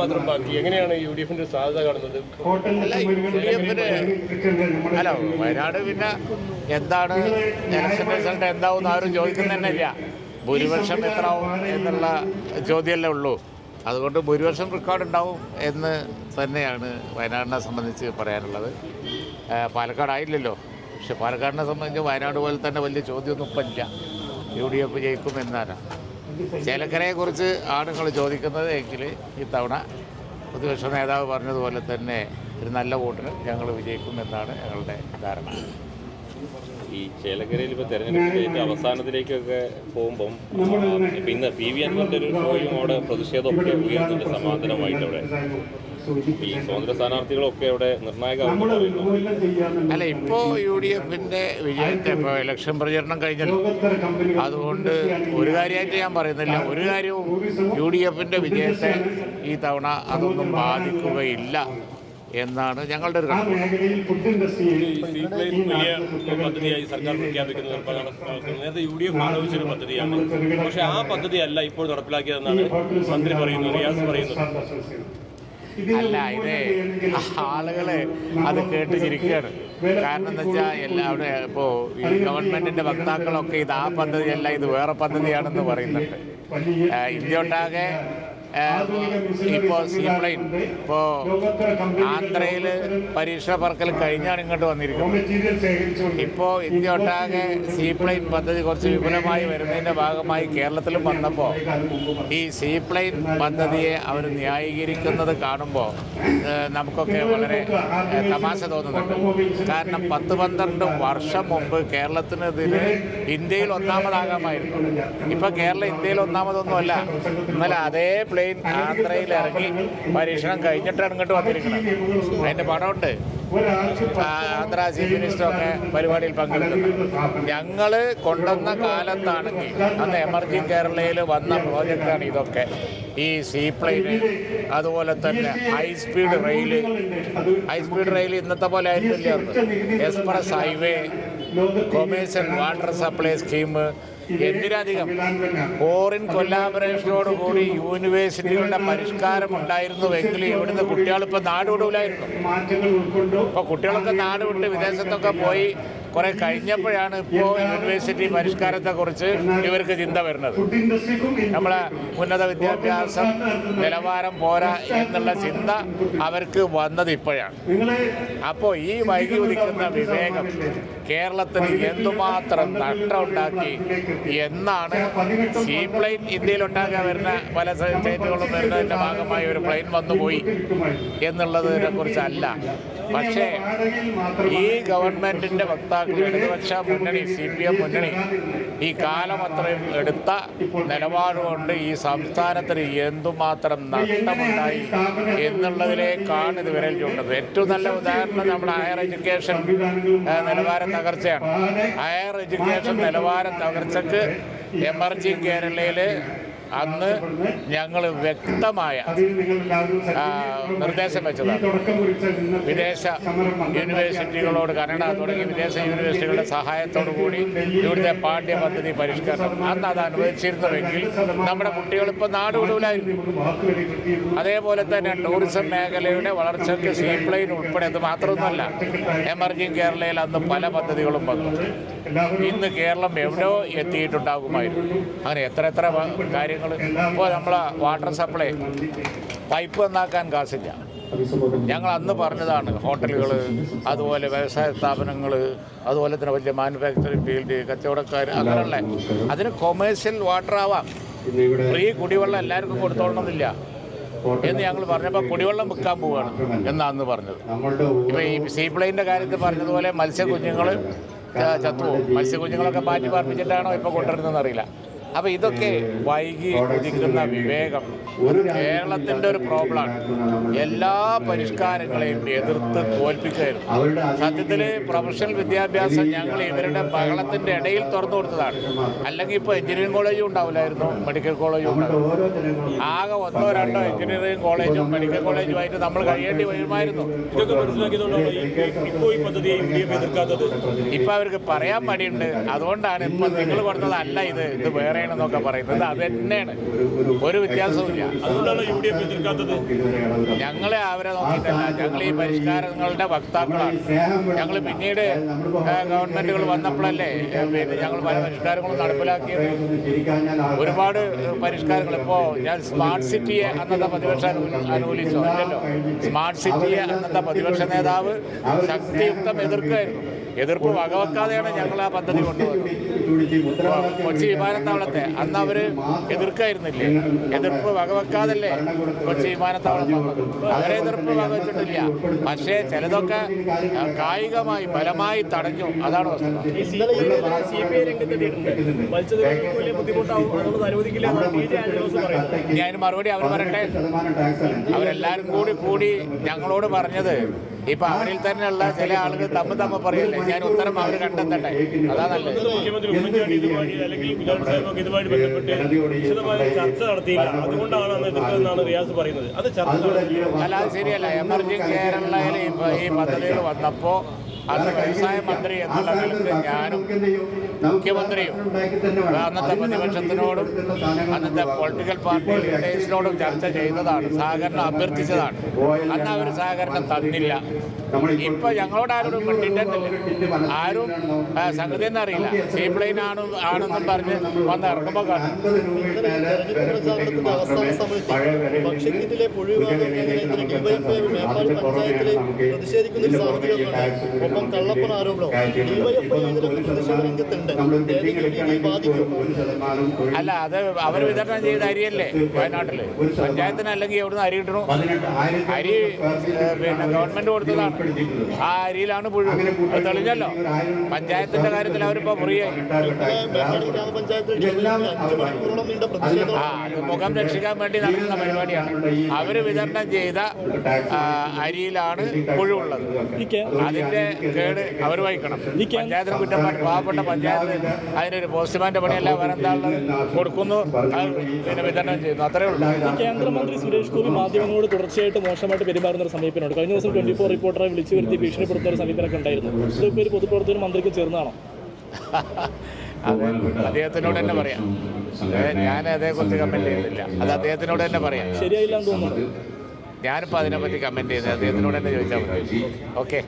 മാത്രം ബാക്കി. എങ്ങനെയാണ് യു ഡി എഫിന്റെ സാധ്യത കാണുന്നത്? അല്ല യു ഡി വയനാട് പിന്നെ എന്താണ് ഇലക്ഷൻ റിസൾട്ട് എന്താവും ആരും ചോദിക്കുന്ന തന്നെ ഇല്ല ഭൂരിപക്ഷം എത്രാവും എന്നുള്ള ചോദ്യമല്ലേ ഉള്ളൂ. അതുകൊണ്ട് ഭൂരിപക്ഷം റെക്കോർഡ് ഉണ്ടാവും എന്ന് തന്നെയാണ് വയനാടിനെ സംബന്ധിച്ച് പറയാനുള്ളത്. പാലക്കാടായില്ലല്ലോ പക്ഷെ പാലക്കാടിനെ സംബന്ധിച്ച് വയനാട് പോലെ തന്നെ വലിയ ചോദ്യമൊന്നും ഇപ്പം ഇല്ല. യു ഡി എഫ് ജയിക്കും എന്നാണ്. ചേലക്കരയെക്കുറിച്ച് ആണുങ്ങൾ ചോദിക്കുന്നത് എങ്കിൽ ഇത്തവണ പ്രതിപക്ഷ നേതാവ് പറഞ്ഞതുപോലെ തന്നെ ഒരു നല്ല വോട്ടിന് ഞങ്ങൾ വിജയിക്കും എന്നാണ് ഞങ്ങളുടെ ധാരണ. ഈ ചേലക്കരയിൽ ഇപ്പോൾ തെരഞ്ഞെടുപ്പിന്റെ ഏറ്റവും അവസാനത്തിലേക്കൊക്കെ പോകുമ്പം ഇപ്പൊ ഇന്ന് പി വി അൻവറിന്റെ ഒരു ഷോയും അവിടെ പ്രതിഷേധമൊക്കെ സമാന്തരമായിട്ട് അവിടെ ഈ സ്വതന്ത്ര സ്ഥാനാർത്ഥികളൊക്കെ അവിടെ നിർണായക അല്ല ഇപ്പോൾ യു ഡി എഫിന്റെ വിജയത്തെ ഇപ്പോൾ ഇലക്ഷൻ പ്രചരണം കഴിഞ്ഞല്ലോ. അതുകൊണ്ട് ഒരു കാര്യമായിട്ട് ഞാൻ പറയുന്നില്ല. ഒരു കാര്യവും യു ഡി എഫിന്റെ വിജയത്തെ ഈ തവണ അതൊന്നും ബാധിക്കുകയില്ല എന്നാണ് ഞങ്ങളുടെ ഒരു പദ്ധതിയായി സർക്കാർ പ്രഖ്യാപിക്കുന്നത് നേരത്തെ യു ഡി എഫ് ആലോചിച്ചൊരു പദ്ധതിയാണ്. പക്ഷെ ആ പദ്ധതിയല്ല ഇപ്പോൾ നടപ്പിലാക്കിയതെന്നാണ് മന്ത്രി പറയുന്നത് റിയാസ് പറയുന്നത്. അല്ല ഇത് ആളുകളെ അത് കേട്ട് ചിരിക്കുകയാണ് കാരണം എന്താ വെച്ചാൽ എല്ലാവരും ഇപ്പോ ഇപ്പോൾ ഈ ഗവൺമെന്റിന്റെ വക്താക്കളൊക്കെ ഇത് ആ പദ്ധതിയല്ല ഇത് വേറെ പദ്ധതിയാണെന്ന് പറയുന്നുണ്ട്. ഇന്ത്യ ഒട്ടാകെ ഇപ്പോൾ സീപ്ലെയിൻ ഇപ്പോൾ ആന്ധ്രയിൽ പരീക്ഷ പറക്കൽ കഴിഞ്ഞാണ് ഇങ്ങോട്ട് വന്നിരിക്കുന്നത്. ഇപ്പോൾ ഇന്ത്യ ഒട്ടാകെ സീപ്ലൈൻ പദ്ധതി കുറച്ച് വിപുലമായി വരുന്നതിന്റെ ഭാഗമായി കേരളത്തിലും വന്നപ്പോൾ ഈ സീപ്ലൈൻ പദ്ധതിയെ അവർ ന്യായീകരിക്കുന്നത് കാണുമ്പോൾ നമുക്കൊക്കെ വളരെ തമാശ തോന്നുന്നുണ്ട്. കാരണം പത്ത് പന്ത്രണ്ട് വർഷം മുമ്പ് കേരളത്തിന് ഇതിന് ഇന്ത്യയിൽ ഒന്നാമതാകാമായിരുന്നു. ഇപ്പോൾ കേരളം ഇന്ത്യയിൽ ഒന്നാമതൊന്നുമല്ല. എന്നാൽ അതേ പ്ലെയിൻ ആന്ധ്രയിൽ ഇറങ്ങി പരീക്ഷണം കഴിഞ്ഞിട്ടാണ് ഇങ്ങോട്ട് വന്നിരിക്കുന്നത്. അതിന്റെ പടമുണ്ട് ആ, ആന്ധ്ര ചീഫ് മിനിസ്റ്ററൊക്കെ പരിപാടിയിൽ പങ്കെടുക്കുന്നത് ഞങ്ങൾ കൊണ്ടുവന്ന കാലത്താണെങ്കിൽ അന്ന് എമർജിങ് കേരളയിൽ വന്ന പ്രോജക്റ്റാണ് ഇതൊക്കെ. ഈ സീപ്ലെയിന് അതുപോലെ തന്നെ high speed rail high speed rail ഇന്നത്തെ പോലെ ആയിരുന്നില്ല express highway commercial water supply scheme എന്തിനധികം foreign കൊല്ലാബറേഷനോട് കൂടി യൂണിവേഴ്സിറ്റികളുടെ പരിഷ്കാരം ഉണ്ടായിരുന്നുവെങ്കിൽ ഇവിടുന്ന് കുട്ടികളിപ്പോൾ നാട് വിടൂലായിരുന്നു. ഇപ്പോൾ കുട്ടികളൊക്കെ നാട് വിട്ട് വിദേശത്തൊക്കെ പോയി കുറെ കഴിഞ്ഞപ്പോഴാണ് ഇപ്പോൾ യൂണിവേഴ്സിറ്റി പരിഷ്കാരത്തെക്കുറിച്ച് ഇവർക്ക് ചിന്ത വരുന്നത്. നമ്മളെ ഉന്നത വിദ്യാഭ്യാസം നിലവാരം പോരാ എന്നുള്ള ചിന്ത അവർക്ക് വന്നത് ഇപ്പോഴാണ്. അപ്പോൾ ഈ വൈകി ഉദിക്കുന്ന വിവേകം കേരളത്തിന് എന്തുമാത്രം നഷ്ടമുണ്ടാക്കി എന്നാണ് സീ പ്ലെയിൻ ഇന്ത്യയിലൊട്ടാകെ വരുന്ന പല സ്റ്റേറ്റുകളും വരുന്നതിന്റെ ഭാഗമായി ഒരു പ്ലെയിൻ വന്നുപോയി എന്നുള്ളതിനെ കുറിച്ചല്ല പക്ഷേ ഈ ഗവൺമെന്റിന്റെ വക്താക്കൾ ഇടതുപക്ഷ മുന്നണി സി പി എം മുന്നണി ഈ കാലം അത്രയും എടുത്ത നിലപാടുകൊണ്ട് ഈ സംസ്ഥാനത്തിന് എന്തുമാത്രം നഷ്ടമുണ്ടായി എന്നുള്ളതിലേക്കാണ് ഇത് വിരൽ ചൂണ്ടത് ഏറ്റവും നല്ല ഉദാഹരണം നമ്മുടെ ഹയർ എഡ്യൂക്കേഷൻ നിലവാര തകർച്ചയാണ്. ഹയർ എഡ്യൂക്കേഷൻ നിലവാര തകർച്ചക്ക് എമർജിങ് കേരളയിൽ അന്ന് ഞങ്ങൾ വ്യക്തമായ നിർദ്ദേശം വെച്ചതാണ്. വിദേശ യൂണിവേഴ്സിറ്റികളോട് കനഡ തുടങ്ങി വിദേശ യൂണിവേഴ്സിറ്റികളുടെ സഹായത്തോടു കൂടി ഇവിടുത്തെ പാഠ്യപദ്ധതി പരിഷ്കരണം. അന്ന് അത് അനുവദിച്ചിരുന്നുവെങ്കിൽ നമ്മുടെ കുട്ടികൾ ഇപ്പം നാട് വിടൂലായിരുന്നു. അതേപോലെ തന്നെ ടൂറിസം മേഖലയുടെ വളർച്ചയ്ക്ക് സീപ്ലെയിൻ ഉൾപ്പെടെ അത് മാത്രമൊന്നുമല്ല എമർജിങ് കേരളയിൽ അന്ന് പല പദ്ധതികളും വന്നു. ഇന്ന് കേരളം എവിടെയോ എത്തിയിട്ടുണ്ടാകുമായിരുന്നു. അങ്ങനെ എത്ര എത്ര കാര്യങ്ങൾ ഇപ്പോൾ നമ്മളെ വാട്ടർ സപ്ലൈ പൈപ്പ് നന്നാക്കാൻ കാശില്ല. ഞങ്ങൾ അന്ന് പറഞ്ഞതാണ് ഹോട്ടലുകൾ അതുപോലെ വ്യവസായ സ്ഥാപനങ്ങൾ അതുപോലെ തന്നെ വലിയ മാനുഫാക്ചറിങ് ഫീൽഡ് കച്ചവടക്കാർ അങ്ങനെയുള്ള. അതിന് കൊമേഴ്സ്യൽ വാട്ടർ ആവാം. ഫ്രീ കുടിവെള്ളം എല്ലാവർക്കും കൊടുത്തോളണമെന്നില്ല. എന്ന് ഞങ്ങൾ പറഞ്ഞപ്പോൾ കുടിവെള്ളം വിൽക്കാൻ പോവുകയാണ് എന്നാണ് അന്ന് പറഞ്ഞത്. ഇപ്പോൾ ഈ സീപ്ലെയിന്റെ കാര്യത്തിൽ പറഞ്ഞതുപോലെ മത്സ്യകുഞ്ഞുങ്ങൾ ചത്തുപോകും മത്സ്യകുഞ്ഞുങ്ങളൊക്കെ മാറ്റി പാർപ്പിച്ചിട്ടാണോ ഇപ്പോൾ കൊണ്ടുവരുന്നതെന്ന് അറിയില്ല. അപ്പോൾ ഇതൊക്കെ വൈകി ഉദിക്കുന്ന വിവേകം കേരളത്തിന്റെ കേരളത്തിന്റെ ഒരു പ്രോബ്ലമാണ്. എല്ലാ പരിഷ്കാരങ്ങളെയും എതിർത്ത് തോൽപ്പിക്കുകയായിരുന്നു സത്യത്തിൽ പ്രൊഫഷണൽ വിദ്യാഭ്യാസം ഞങ്ങൾ ഇവരുടെ ബഹളത്തിന്റെ ഇടയിൽ തുറന്നു കൊടുത്തതാണ്. അല്ലെങ്കിൽ ഇപ്പോൾ എഞ്ചിനീയറിംഗ് കോളേജും ഉണ്ടാവില്ലായിരുന്നു മെഡിക്കൽ കോളേജും ഉണ്ടാവില്ല ആകെ ഒന്നോ രണ്ടോ എഞ്ചിനീയറിംഗ് കോളേജും മെഡിക്കൽ കോളേജും ആയിട്ട് നമ്മൾ കഴിയേണ്ടി വരുമായിരുന്നു. ഇപ്പൊ ഇപ്പം അവർക്ക് പറയാൻ മടിയുണ്ട്. അതുകൊണ്ടാണ് ഇപ്പം നിങ്ങൾ കൊടുത്തതല്ല ഇത്. ഇത് വേറെയാണ് പറയണമെന്നൊക്കെ പറയുന്നത്. അത് തന്നെയാണ്. ഒരു വ്യത്യാസവുമില്ല. അതുകൊണ്ടാണ് യു ഡി എഫ് എതിർക്കാത്തത്. ഞങ്ങളെ അവരെ നോക്കിയിട്ടല്ല. ഞങ്ങൾ ഈ പരിഷ്കാരങ്ങളുടെ വക്താക്കളാണ്. ഞങ്ങൾ പിന്നീട് ഗവൺമെന്റുകൾ വന്നപ്പോഴല്ലേ ഞങ്ങൾ പല പരിഷ്കാരങ്ങളും നടപ്പിലാക്കിയത്. ഒരുപാട് പരിഷ്കാരങ്ങൾ ഇപ്പോൾ ഞാൻ സ്മാർട്ട് സിറ്റിയെ അന്നത്തെ പ്രതിപക്ഷ അനു- അനുകൂലിച്ചു? അല്ലല്ലോ. സ്മാർട്ട് സിറ്റിയെ അന്നത്തെ പ്രതിപക്ഷ നേതാവ് ശക്തിയുക്തം എതിർക്കുമായിരുന്നു എതിർപ്പ് വകവെക്കാതെയാണ് ഞങ്ങൾ ആ പദ്ധതി കൊണ്ടുവന്നത് ഇപ്പോൾ കൊച്ചി വിമാനത്താവളത്തെ അന്ന് അവർ എതിർക്കായിരുന്നില്ലേ? എതിർപ്പ് വകവെക്കാതല്ലേ കൊച്ചി വിമാനത്താവളം അവരെ എതിർപ്പ് വകവെച്ചിട്ടില്ല. പക്ഷേ ചിലതൊക്കെ കായികമായി ബലമായി തടഞ്ഞു. അതാണ് വസ്തുത അതിന് മറുപടി അവർ പറയട്ടെ? അവരെല്ലാവരും കൂടി കൂടി ഞങ്ങളോട് പറഞ്ഞത് ഇപ്പൊ അവരിൽ തന്നെയുള്ള ചില ആളുകൾ തമ്മ തമ്മ പറയില്ലേ? ഞാൻ ഉത്തരം അവർ കണ്ടെത്തട്ടെ. അതാ നല്ലത്. അല്ല അത് ശരിയല്ല. എമർജിംഗ് കേരളയിൽ ഇപ്പൊ ഈ പദ്ധതികൾ വന്നപ്പോൾ അന്ന് വ്യവസായ മന്ത്രി എന്നുള്ള നിലയ്ക്ക് ഞാനും മുഖ്യമന്ത്രിയും അന്നത്തെ പ്രതിപക്ഷത്തിനോടും അന്നത്തെ പൊളിറ്റിക്കൽ പാർട്ടി ലീഡേഴ്സിനോടും ചർച്ച ചെയ്തതാണ്. സഹകരണം അഭ്യർത്ഥിച്ചതാണ്. അന്ന് അവർ സഹകരണം തന്നില്ല. ഇപ്പൊ ഞങ്ങളോട് ആരോടും മിണ്ടിട്ടെന്നില്ല ആരും സംഗതി എന്ന് അറിയില്ല. സീപ്ലെയിൻ ആണ് ആണെന്നും പറഞ്ഞ് വന്ന് ഇറങ്ങുമ്പോൾ കാണും. പ്രതിഷേധിക്കുന്ന ഒരു ഒപ്പം കള്ളപ്പണ ആരോപണവും ഡിവൈഎഫ്ഐ ഇതിലൊക്കെ പ്രതിഷേധ രംഗത്തുണ്ട്. ഏതെങ്കിലും രീതിയിൽ ബാധിക്കും? അല്ല അത് അവർ വിതരണം ചെയ്ത അരിയല്ലേ വയനാട്ടിൽ പഞ്ചായത്തിന് അല്ലെങ്കിൽ എവിടുന്ന് അരി കിട്ടണു? അരി പിന്നെ ഗവൺമെന്റ് കൊടുത്തതാണ്. ആ അരിയിലാണ് പുഴു. അത് തെളിഞ്ഞല്ലോ. പഞ്ചായത്തിന്റെ കാര്യത്തിൽ അവരിപ്പോ ഫ്രീ ആയി ആ അത് മുഖം രക്ഷിക്കാൻ വേണ്ടി നടക്കുന്ന പരിപാടിയാണ്. അവർ വിതരണം ചെയ്ത അരിയിലാണ് പുഴുവുള്ളത് അതിന്റെ കേട് അവർ വഹിക്കണം. പഞ്ചായത്തിന് കുറ്റപ്പാട് പാവപ്പെട്ട പഞ്ചായത്ത് അതിനൊരു പോസ്റ്റ്മാന്റെ പണിയല്ല വേറെന്താളുള്ളത് കൊടുക്കുന്നു. അതിനെ പിന്നെ വിതരണം ചെയ്യുന്നു. അത്രേ ഉള്ളൂ. കേന്ദ്രമന്ത്രി സുരേഷ് ഗോപി മാധ്യമങ്ങളോട് തുടർച്ചയായിട്ട് മോശമായിട്ട് പെരുമാറുന്ന ഒരു സമീപനമുണ്ട്. കഴിഞ്ഞ ദിവസം ട്വന്റി ഫോർ റിപ്പോർട്ടറെ വിളിച്ചു വരുത്തി ഭീഷണിപ്പെടുത്തുന്ന ഒരു സമീപനമൊക്കെ ഉണ്ടായിരുന്നു. ഇതൊക്കെ ഒരു പൊതുപ്രവർത്തകരും മന്ത്രിക്ക് ചേർന്നാണോ അത് അദ്ദേഹത്തിനോട് തന്നെ പറയാം. ഞാൻ അതേക്കുറിച്ച് കമന്റ് ചെയ്യുന്നില്ല. അത് അദ്ദേഹത്തിനോട് തന്നെ പറയാം. ശരിയായില്ല തോന്നുന്നു. ഞാനിപ്പോൾ അതിനെപ്പറ്റി കമന്റ് ചെയ്യുന്നത്. അദ്ദേഹത്തിനോട് തന്നെ ചോദിച്ചാൽ മതി. ഓക്കെ